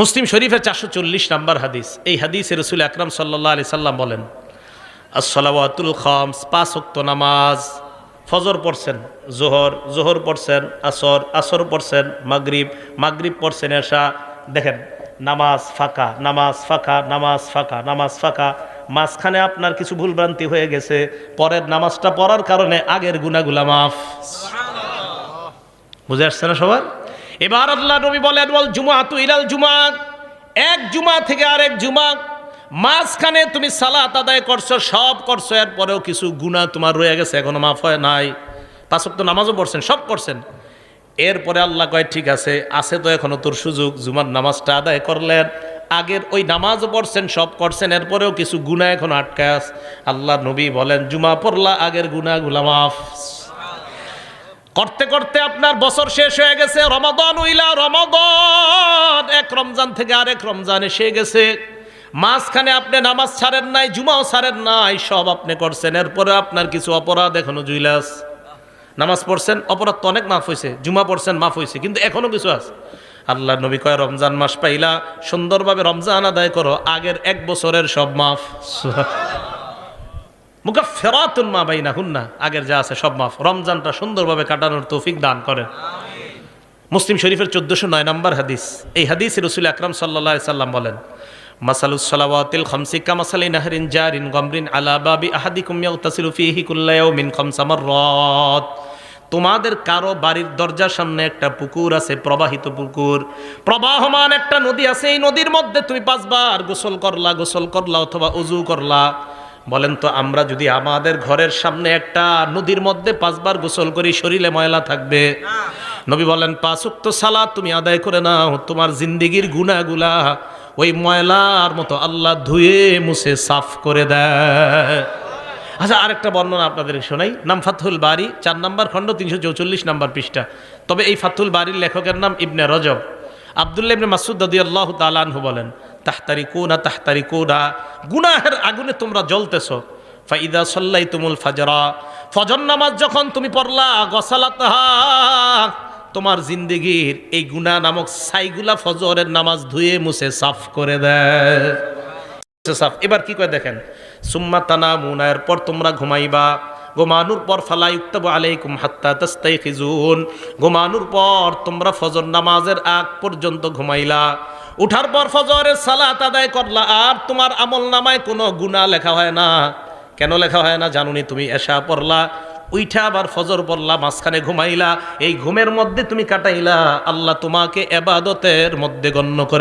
মুসলিম শরীফের চারশো চল্লিশ নাম্বার হাদিস। এই হাদিসে রসুল আকরাম সাল্লাহ আলি সাল্লাম বলেন, আসসালাওয়াতুল খামস, পাঁচ ওয়াক্ত নামাজ, ফজর পড়ছেন, জোহর জোহর পড়ছেন, আসর আসর পড়ছেন, মাগরিব মাগরিব পড়ছেন এশা। দেখেন, নামাজ ফাঁকা নামাজ ফাঁকা নামাজ ফাঁকা নামাজ ফাঁকা। মাঝখানে আপনার কিছু ভুলভ্রান্তি হয়ে গেছে, পরের নামাজটা পড়ার কারণে আগের গুনাগুলা মাফ। বুঝে আসছে না সবার? এবার আল্লাহ নবী বলেন বল জুমা তু ইলাল জুমা এক জুমা থেকে আরেক জুমা মাঝখানে তুমি সালাত আদায় করছ, সব করছ, এরপরেও কিছু গুণা তোমার রয়ে গেছে, এখনও মাফ হয় নাই। পাঁচক তো নামাজও পড়ছেন, সব করছেন। এরপরে আল্লাহ কয়, ঠিক আছে আছে তো এখনও তোর সুযোগ, জুমার নামাজটা আদায় করলেন। আগের ওই নামাজও পড়ছেন, সব করছেন, এরপরেও কিছু গুণা এখন আটকে আস আল্লাহ নবী বলেন জুমা পড়লা, আগের গুণাগুলা মাফ। করতে করতে আপনার বছর শেষ হয়ে গেছে, রমাদান উইলা রমাদান। এক রমজান থেকে আরেক রমজান এসে গেছে। মাঝখানে আপনি নামাজ ছাড়েন নাই, জুমাও ছাড়েন নাই, সব আপনি করছেন। এরপরে আপনার কিছু অপরাধ এখনও জুইলাস নামাজ পড়ছেন, অপরাধ তো অনেক মাফ হয়েছে জুমা পড়ছেন, মাফ হয়েছে কিন্তু এখনও কিছু আছে। আল্লাহ নবী কয়, রমজান মাস পাইলা, সুন্দরভাবে রমজান আদায় করো, আগের এক বছরের সব মাফ। মুখা ফেরাতুন মা বাইনা হুন্না আগের যা আছে সব মাফ। রমজানটা সুন্দরভাবে কাটানোর তৌফিক দান করেন। মুসলিম শরীফের চোদ্দশো নয় নম্বর হাদিস। এই হাদিস রসুল আকরাম সাল্লা সাল্লাম বলেন মাররাত। তোমাদের কারও বাড়ির দরজার সামনে একটা পুকুর আছে, প্রবাহিত পুকুর। প্রবাহমান একটা নদী আছে, এই নদীর মধ্যে তুমি পাঁচবার গোসল করলা গোসল করলা অথবা উজু করলা। বলেন তো আমরা যদি আমাদের ঘরের সামনে একটা নদীর মধ্যে পাঁচবার গোসল করি শরীরে ময়লা থাকবে? নবী বলেন পাঁচ উক্ত সালা তুমি আদায় করে নাও তোমার জিন্দিগির গুনাগুলা ওই ময়লার মতো আল্লাহ ধুয়ে মুছে সাফ করে দেয়। আচ্ছা আরেকটা বর্ণনা আপনাদের শোনাই। নাম ফাতহুল বাড়ি চার নম্বর খণ্ড তিনশো চৌচল্লিশ নম্বর পৃষ্ঠা। তবে এই ফাতহুল বাড়ির লেখকের নাম ইবনে রজব। আবদুল্লাহ ইবনে মাসুদ দাদি আল্লাহ তালানহু বলেন তাহতারি কোনা তাহতারি কোনা গুনাহের আগুনে তোমরা জ্বলতেছ। ফাইদা সাল্লাই তুমুল ফাজরা, ফজর নামাজ যখন তুমি পড়লা গসালাতাহা তোমার জিন্দিগির এই গুনা নামক সাইগুলা ফজরের নামাজ ধুয়ে মুছে সাফ করে দেয় সাফ। এবার কি করে দেখেন? সুম্মা তানা মুনায়ের পর তোমরা ঘুমাইবা ঘুমানোর পর ফালাই উক্তাবু আলাইকুম হাত্তা তাস্তাই খিজুন ঘুমানোর পর তোমরা ফজর নামাজের আগ পর্যন্ত ঘুমাইলা। উঠার পর ফজরের সালাত আদায় করলা, আর তোমার আমল নামায় কোনো গুণা লেখা হয় না। কেন লেখা হয় না জানুনি, তুমি এসা পড়লা, উইঠা আবার ফজর পড়লা, মাঝখানে ঘুমাইলা, এই ঘুমের মধ্যে তুমি কাটাইলা। আল্লাহ তোমাকে এবাদতের মধ্যে গণ্য করে